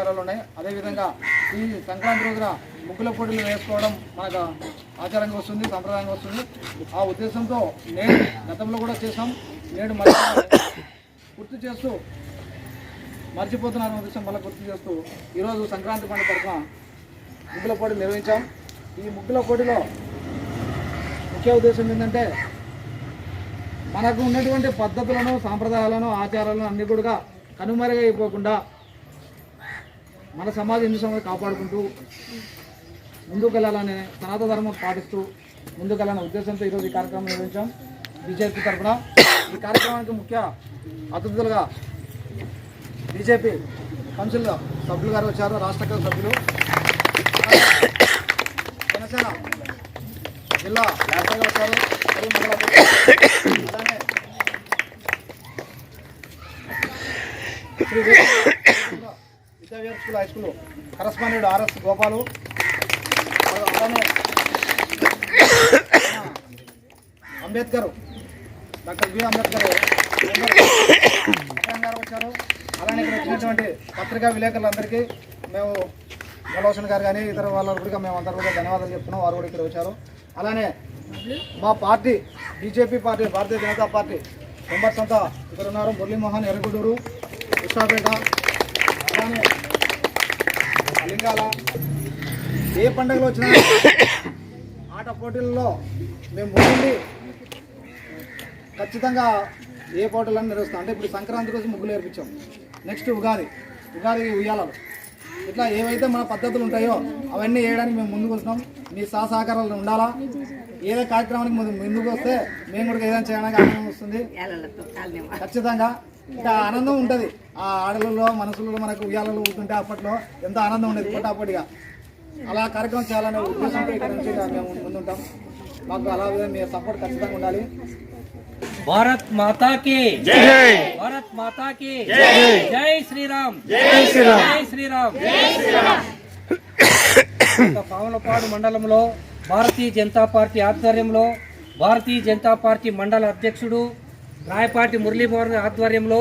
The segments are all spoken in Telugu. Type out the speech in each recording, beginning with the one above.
ఆచారాలు ఉన్నాయి. అదేవిధంగా ఈ సంక్రాంతి రోజున ముగ్గుల పోటీలు వేసుకోవడం మనకు ఆచారంగా వస్తుంది సంప్రదాయంగా వస్తుంది. ఆ ఉద్దేశంతో నేను గతంలో కూడా చేసాం నేడు మళ్ళీ గుర్తు చేస్తూ మర్చిపోతున్న ఉద్దేశం మళ్ళీ గుర్తు చేస్తూ ఈరోజు సంక్రాంతి పండుగ తరఫున ముగ్గుల పోటీలు నిర్వహించాం. ఈ ముగ్గుల పోటీలో ముఖ్య ఉద్దేశం ఏంటంటే మనకు ఉన్నటువంటి పద్ధతులను సాంప్రదాయాలను ఆచారాలను అన్నీ కూడా కనుమరుగైపోకుండా మన సమాజ హిందూ సమాజం కాపాడుకుంటూ ముందుకు వెళ్ళాలనే సనాతన ధర్మం పాటిస్తూ ముందుకెళ్ళాలనే ఉద్దేశంతో ఈరోజు ఈ కార్యక్రమం నిర్వహించాం. బీజేపీ తరఫున ఈ కార్యక్రమానికి ముఖ్య అతిథులుగా బీజేపీ కౌన్సిల్ సభ్యులు గారు వచ్చారు రాష్ట్ర సభ్యులు. జనసేన జిల్లా వ్యాపారగా వచ్చారు. అలానే Sri school high school correspondent RS Gopalu. అలానే అంబేద్కర్ డాక్టర్ బి. అంబేద్కర్ గారు వచ్చారు. అలానే ఇక్కడ వచ్చినటువంటి పత్రికా విలేకరులందరికీ మేము మలోషన్ గారు కానీ ఇతర వాళ్ళ కూడా మేము అందరూ కూడా ధన్యవాదాలు చెప్తున్నాం వారు కూడా ఇక్కడ వచ్చారు. అలానే మా party BJP party Bharatiya Janata party members అంతా ఇక్కడ ఉన్నారు. మురళీమోహన్ ఎర్రగూడూరు కృష్ణాపేట లింగాల ఏ పండుగలు వచ్చినా ఆట పోటీల్లో మేము ముందుండి ఖచ్చితంగా ఏ పోటీలను నిర్వహిస్తాం. అంటే ఇప్పుడు సంక్రాంతి రోజు ముగ్గులు నేర్పించాం నెక్స్ట్ ఉగాది. ఉగాది ఉయ్యాలలు. ఇట్లా ఏవైతే మన పద్ధతులు ఉంటాయో అవన్నీ వేయడానికి మేము ముందుకు వస్తున్నాం. మీ సహ సహకారాలు ఉండాలా? ఏదో కార్యక్రమానికి ముందు ముందుకు వస్తే మేము కూడా ఏదైనా చేయడానికి ఆనందం వస్తుంది. ఖచ్చితంగా ఇంకా ఆనందం ఉంటుంది. ఆ ఆడలలో మనసులలో మనకు ఉయ్యాలలో ఊతుంటే అప్పట్లో ఎంతో ఆనందం ఉండేది పోటాపోటీగా. అలా కార్యక్రమం చేయాలనే ఉద్దేశంతో ఇక్కడ నుంచి మేము ముందుంటాం. మాకు అలా మీ సపోర్ట్ ఖచ్చితంగా ఉండాలి. భారత్ మాతా కి భారత్ మాతా కి జై శ్రీరామ్. జై శ్రీరామ్. ఇక పావులపాడు మండలంలో భారతీయ జనతా పార్టీ ఆధ్వర్యంలో భారతీయ జనతా పార్టీ మండల అధ్యక్షుడు రాయపాటి మురళీభవన్ ఆధ్వర్యంలో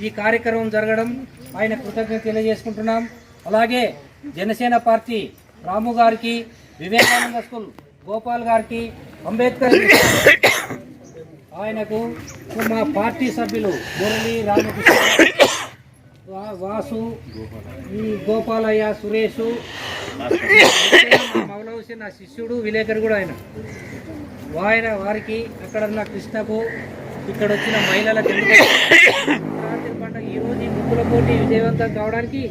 ఈ కార్యక్రమం జరగడం ఆయన కృతజ్ఞత తెలియజేసుకుంటున్నాం. అలాగే జనసేన పార్టీ రాము గారికి వివేకానంద స్కూల్ గోపాల్ గారికి అంబేద్కర్ ఆయనకు మా పార్టీ సభ్యులు మురళి రామకృష్ణ వా- వాసు ఈ గోపాలయ్య సురేష్ మౌలవసి నా శిష్యుడు విలేకరు కూడా ఆయన. ఆయన వారికి అక్కడ ఉన్న కృష్ణకు ఇక్కడ వచ్చిన మహిళల సంక్రాంతి పండుగ ఈ రోజు ముగ్గుల పోటీ విజయవంతం కావడానికి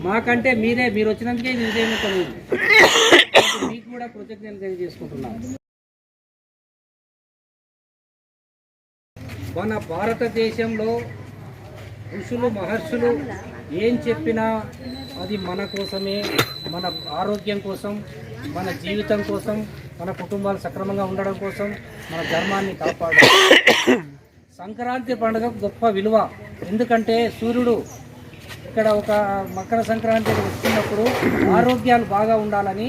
మాకంటే మీరే మీరు వచ్చినందుకే ఇది విజయవంతం మీకు కూడా కృతజ్ఞతలు తెలియజేసుకుంటున్నాం మన భారతదేశంలో ఋషులు మహర్షులు ఏం చెప్పినా అది మన కోసమే మన ఆరోగ్యం కోసం మన జీవితం కోసం మన కుటుంబాలు సక్రమంగా ఉండడం కోసం మన ధర్మాన్ని కాపాడాలి సంక్రాంతి పండుగ గొప్ప విలువ. ఎందుకంటే సూర్యుడు ఇక్కడ ఒక మకర సంక్రాంతి వస్తున్నప్పుడు ఆరోగ్యాలు బాగా ఉండాలని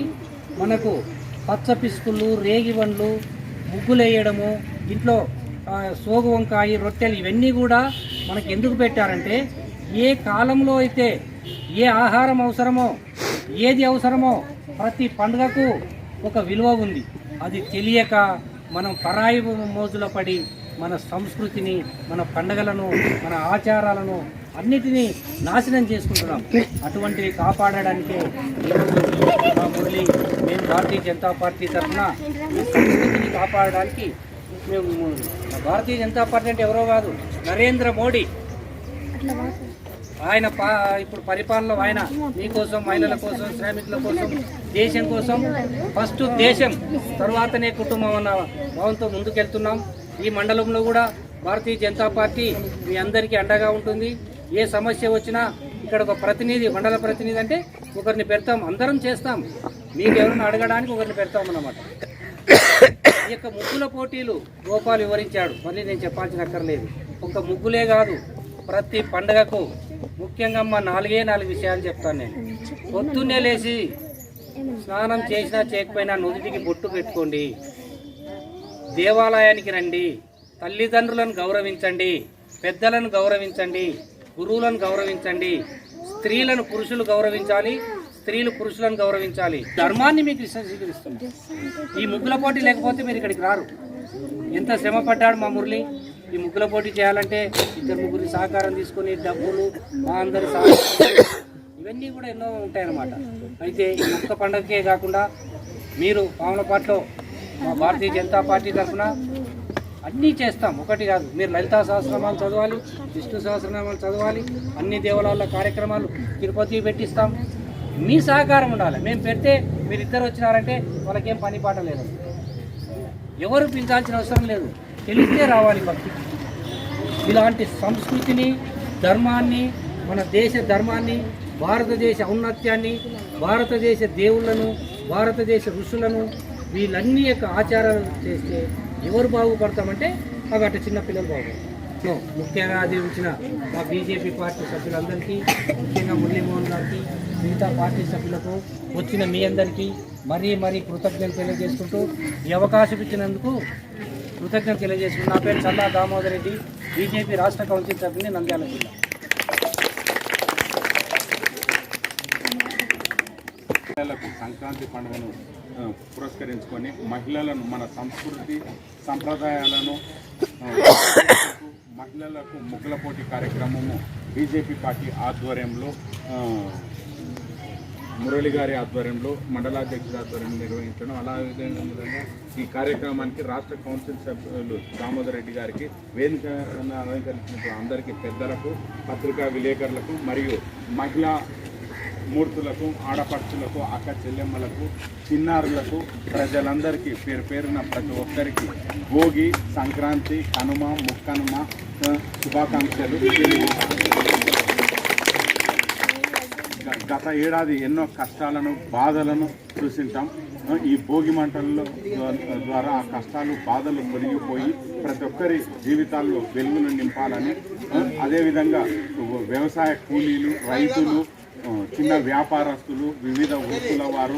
మనకు పచ్చ పిసుకులు రేగి వండ్లు ముగ్గులేయడము ఇంట్లో సోగు వంకాయ రొట్టెలు ఇవన్నీ కూడా మనకి ఎందుకు పెట్టారంటే ఏ కాలంలో అయితే ఏ ఆహారం అవసరమో ఏది అవసరమో ప్రతి పండుగకు ఒక విలువ ఉంది. అది తెలియక మనం పరాయి మోజులో పడి మన సంస్కృతిని మన పండగలను మన ఆచారాలను అన్నిటినీ నాశనం చేసుకుంటున్నాం. అటువంటివి కాపాడడానికి మా మురళి మేము భారతీయ జనతా పార్టీ తరఫున ఈ సంస్కృతిని కాపాడడానికి మేము భారతీయ జనతా పార్టీ అంటే ఎవరో కాదు నరేంద్ర మోడీ. ఆయన పా ఇప్పుడు పరిపాలనలో ఆయన మీకోసం మహిళల కోసం శ్రామికుల కోసం దేశం కోసం. ఫస్ట్ దేశం తర్వాతనే కుటుంబం అన్న భావంతో ముందుకెళ్తున్నాం. ఈ మండలంలో కూడా భారతీయ జనతా పార్టీ మీ అందరికీ అండగా ఉంటుంది. ఏ సమస్య వచ్చినా ఇక్కడ ఒక ప్రతినిధి మండల ప్రతినిధి అంటే ఒకరిని పెడతాం అందరం చేస్తాం. మీకు ఎవరిని అడగడానికి ఒకరిని పెడతాం అన్నమాట. ఈ యొక్క ముగ్గుల పోటీలు గోపాల్ వివరించాడు. మళ్ళీ నేను చెప్పాల్సిన అక్కర్లేదు. ఒక ముగ్గులే కాదు ప్రతి పండగకు ముఖ్యంగా మా నాలుగే నాలుగు విషయాలు చెప్తాను నేను. పొద్దున్నే లేచి స్నానం చేసినా చేయకపోయినా నుదుటికి బొట్టు పెట్టుకోండి. దేవాలయానికి రండి. తల్లిదండ్రులను గౌరవించండి. పెద్దలను గౌరవించండి. గురువులను గౌరవించండి. స్త్రీలను పురుషులు గౌరవించాలి. స్త్రీలు పురుషులను గౌరవించాలి. ధర్మాన్ని మీకు విశ్వసీకరిస్తుంది ఈ ముగ్గుల పోటీ లేకపోతే మీరు ఇక్కడికి రారు. ఎంత శ్రమ పడ్డాడు మా మురళి. ఈ ముగ్గుల పోటీ చేయాలంటే ఇద్దరు ముగ్గురి సహకారం తీసుకొని డబ్బులు మా అందరి సహకారం. ఇవన్నీ కూడా ఎన్నో ఉంటాయన్నమాట. అయితే ఈ ఒక్క పండగకే కాకుండా మీరు పాములపాట్లో మా భారతీయ జనతా పార్టీ తరఫున అన్నీ చేస్తాం. ఒకటి కాదు. మీరు లలితా సహస్రనామాలు చదవాలి విష్ణు సహస్రనామాలు చదవాలి అన్ని దేవాలయాల కార్యక్రమాలు తిరుపతి పెట్టిస్తాం. మీ సహకారం ఉండాలి. మేము పెడితే మీరు ఇద్దరు వచ్చినారంటే వాళ్ళకేం పని పాట లేదు. ఎవరు పెంచాల్సిన అవసరం లేదు. తెలిస్తే రావాలి భక్తి. ఇలాంటి సంస్కృతిని ధర్మాన్ని మన దేశ ధర్మాన్ని భారతదేశ ఔన్నత్యాన్ని భారతదేశ దేవుళ్ళను భారతదేశ ఋషులను వీళ్ళన్ని యొక్క ఆచారాలు చేస్తే ఎవరు బాగుపడతామంటే మాకు అటు చిన్న పిల్లలు ముఖ్యంగా అది ఉంచిన మా బీజేపీ పార్టీ సభ్యులందరికీ ముఖ్యంగా మురళీమోహన్ గారికి మిగతా పార్టీ సభ్యులకు వచ్చిన మీ అందరికీ మరీ మరీ కృతజ్ఞతలు తెలియజేసుకుంటూ ఈ అవకాశం ఇచ్చినందుకు కృతజ్ఞత తెలియజేసుకుంటూ నా పేరు చల్లా దామోదర్ రెడ్డి బీజేపీ రాష్ట్ర కౌన్సిల్ సభ్యుని నంద్యాల జిల్లా. మహిళలకు సంక్రాంతి పండుగను పురస్కరించుకొని మహిళలను మన సంస్కృతి సంప్రదాయాలను మహిళలకు ముగ్గుల పోటీ కార్యక్రమము బీజేపీ పార్టీ ఆధ్వర్యంలో మురళి గారి ఆధ్వర్యంలో మండలాధ్యక్షుడి ఆధ్వర్యంలో నిర్వహించడం. అలాగే ఈ కార్యక్రమానికి రాష్ట్ర కౌన్సిల్ సభ్యులు దామోదర్ రెడ్డి గారికి వేదిక అలంకరించిన అందరికీ పెద్దలకు పత్రికా విలేకరులకు మరియు మహిళా మూర్తులకు ఆడపడుచులకు అక్క చెల్లెమ్మలకు చిన్నారులకు ప్రజలందరికీ పేరు పేరున ప్రతి ఒక్కరికి భోగి సంక్రాంతి కనుమ ముక్కనుమ శుభాకాంక్షలు. గత ఏడాది ఎన్నో కష్టాలను బాధలను చూసింటాం. ఈ భోగి మంటల్లో ద్వారా ఆ కష్టాలు బాధలు తొలగిపోయి ప్రతి ఒక్కరి జీవితాల్లో వెలుగులు నింపాలని. అదేవిధంగా వ్యవసాయ కూలీలు రైతులు చిన్న వ్యాపారస్తులు వివిధ వృత్తుల వారు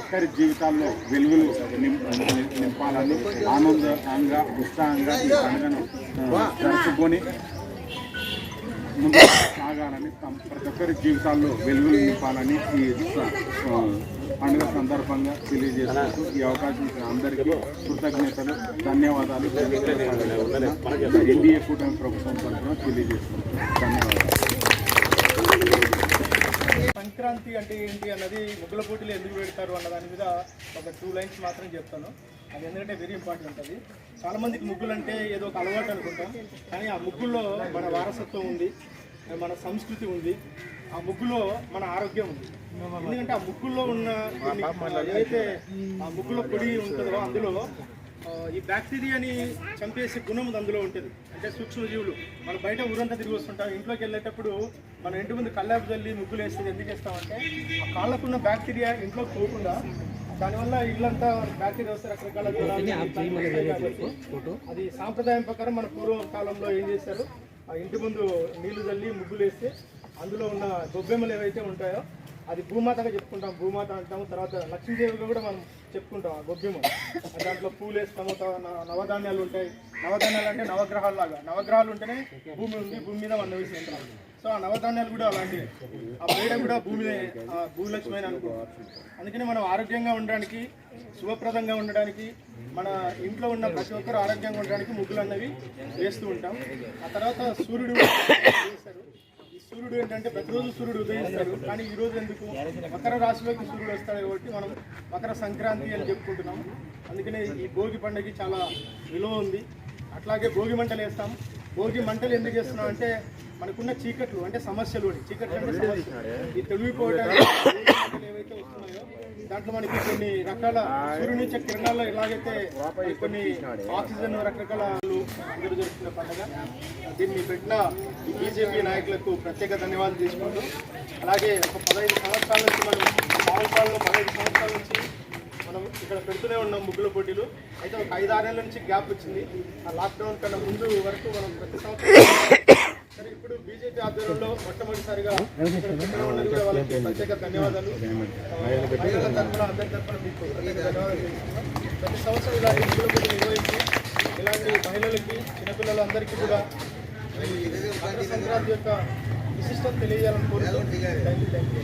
ఒక్కరి జీవితాల్లో వెలుగులు నింపాలని ఆనందంగా ఉత్సాహంగా ఈ పండుగను జరుపుకొని సాగాలని ప్రతి ఒక్కరి జీవితాల్లో వెలుగులు నింపాలని ఈ పండుగ సందర్భంగా తెలియజేస్తూ ఈ అవకాశం ఇచ్చిన అందరికీ కృతజ్ఞతలు ధన్యవాదాలు ఎన్డీఏ కూటమి ప్రభుత్వం తరఫున తెలియజేస్తున్నాం ధన్యవాదాలు. సంక్రాంతి అంటే ఏంటి అన్నది ముగ్గుల పోటీలు ఎందుకు పెడతారు అన్న దాని మీద ఒక టూ లైన్స్ మాత్రం చెప్తాను. అది ఎందుకంటే వెరీ ఇంపార్టెంట్ అది. చాలామందికి ముగ్గులు అంటే ఏదో ఒక అలవాటు అనుకుంటాం. కానీ ఆ ముగ్గుల్లో మన వారసత్వం ఉంది. మన సంస్కృతి ఉంది. ఆ ముగ్గులో మన ఆరోగ్యం ఉంది. ఎందుకంటే ఆ ముగ్గుల్లో ఉన్న ఏదైతే ఆ ముగ్గులో పొడి ఉంటుందో అందులో ఈ బ్యాక్టీరియాని చంపేసే గుణం అందులో ఉంటుంది. అంటే సూక్ష్మజీవులు మనం బయట ఊరంతా తిరిగి వస్తుంటాం. ఇంట్లోకి వెళ్ళేటప్పుడు మన ఇంటి ముందు కల్లాపు జల్లి ముగ్గులు వేస్తే ఎందుకు వేస్తామంటే ఆ కాళ్ళకున్న బ్యాక్టీరియా ఇంట్లోకి పోకుండా దానివల్ల ఇల్లంతా బ్యాక్టీరియా వస్తే రకరకాల అది సాంప్రదాయం ప్రకారం మన పూర్వ కాలంలో ఏం చేశారు? ఇంటి ముందు నీళ్ళు చల్లి ముగ్గులు వేస్తే అందులో ఉన్న గొబ్బెమ్మలు ఏవైతే ఉంటాయో అది భూమాతగా చెప్పుకుంటాం. భూమాత అంటాము. తర్వాత లక్ష్మీదేవిగా కూడా మనం చెప్పుకుంటాం ఆ గొబ్బెమ్మ. దాంట్లో పూలు వేస్తాము. నవధాన్యాలు ఉంటాయి. నవధాన్యాలు అంటే నవగ్రహాలు లాగా నవగ్రహాలు ఉంటేనే భూమి ఉంది. భూమి మీద మనం ఉంటాం. సో ఆ నవధాన్యాలు కూడా అలాంటివి. ఆ పేడ కూడా భూమి ఆ భూలక్ష్మి అని అనుకో. అందుకని మనం ఆరోగ్యంగా ఉండడానికి శుభప్రదంగా ఉండడానికి మన ఇంట్లో ఉన్న ప్రతి ఒక్కరు ఆరోగ్యంగా ఉండడానికి ముగ్గులు అన్నవి వేస్తూ ఉంటాం. ఆ తర్వాత సూర్యుడు వేస్తారు ఈ సూర్యుడు ఏంటంటే ప్రతిరోజు సూర్యుడు ఉదయిస్తాడు. కానీ ఈ రోజు ఎందుకు? మకర రాశిలోకి సూర్యుడు వస్తాడు కాబట్టి మనం మకర సంక్రాంతి అని చెప్పుకుంటున్నాం. అందుకనే ఈ భోగి పండుగకి చాలా విలువ ఉంది. అట్లాగే భోగి మంటలు వేస్తాం. భోగి మంటలు ఎందుకు వేస్తున్నాం అంటే మనకున్న చీకట్లు అంటే సమస్యలు. చీకట్లు అంటే సమస్యలు ఈ మంటలు ఏవైతే వస్తున్నాయో దాంట్లో మనకి కొన్ని రకాల సూర్యుడి నుంచి కిరణాల్లో ఎలాగైతే కొన్ని ఆక్సిజన్ రకరకాల అందరూ జరుపుకునే పండుగ. దీన్ని పెట్టిన బీజేపీ నాయకులకు ప్రత్యేక ధన్యవాదాలు తీసుకుంటూ అలాగే ఒక పదహైదు సంవత్సరాల నుంచి మనం మామూలు పదహైదు సంవత్సరాల నుంచి మనం ఇక్కడ పెడుతూనే ఉన్నాం ముగ్గుల పోటీలు. అయితే ఒక ఐదు ఆరేళ్ళ నుంచి గ్యాప్ వచ్చింది. ఆ లాక్డౌన్ కన్నా ముందు వరకు మనం ప్రతి సంవత్సరం సరే ఇప్పుడు బీజేపీ ఆధ్వర్యంలో మొట్టమొదటిసారిగా వాళ్ళకి ప్రత్యేక ధన్యవాదాలు. మహిళల తరఫున అందరి తరఫున మీకు ప్రత్యేక ధన్యవాదాలు తెలుపుతున్నాం. ప్రతి సంవత్సరం ఇలాంటి నిర్వహించి ఇలాంటి మహిళలకి చిన్నపిల్లలందరికీ కూడా సంక్రాంతి యొక్క విశిష్టత తెలియజేయాలని కోరుతూ థ్యాంక్ యూ థ్యాంక్ యూ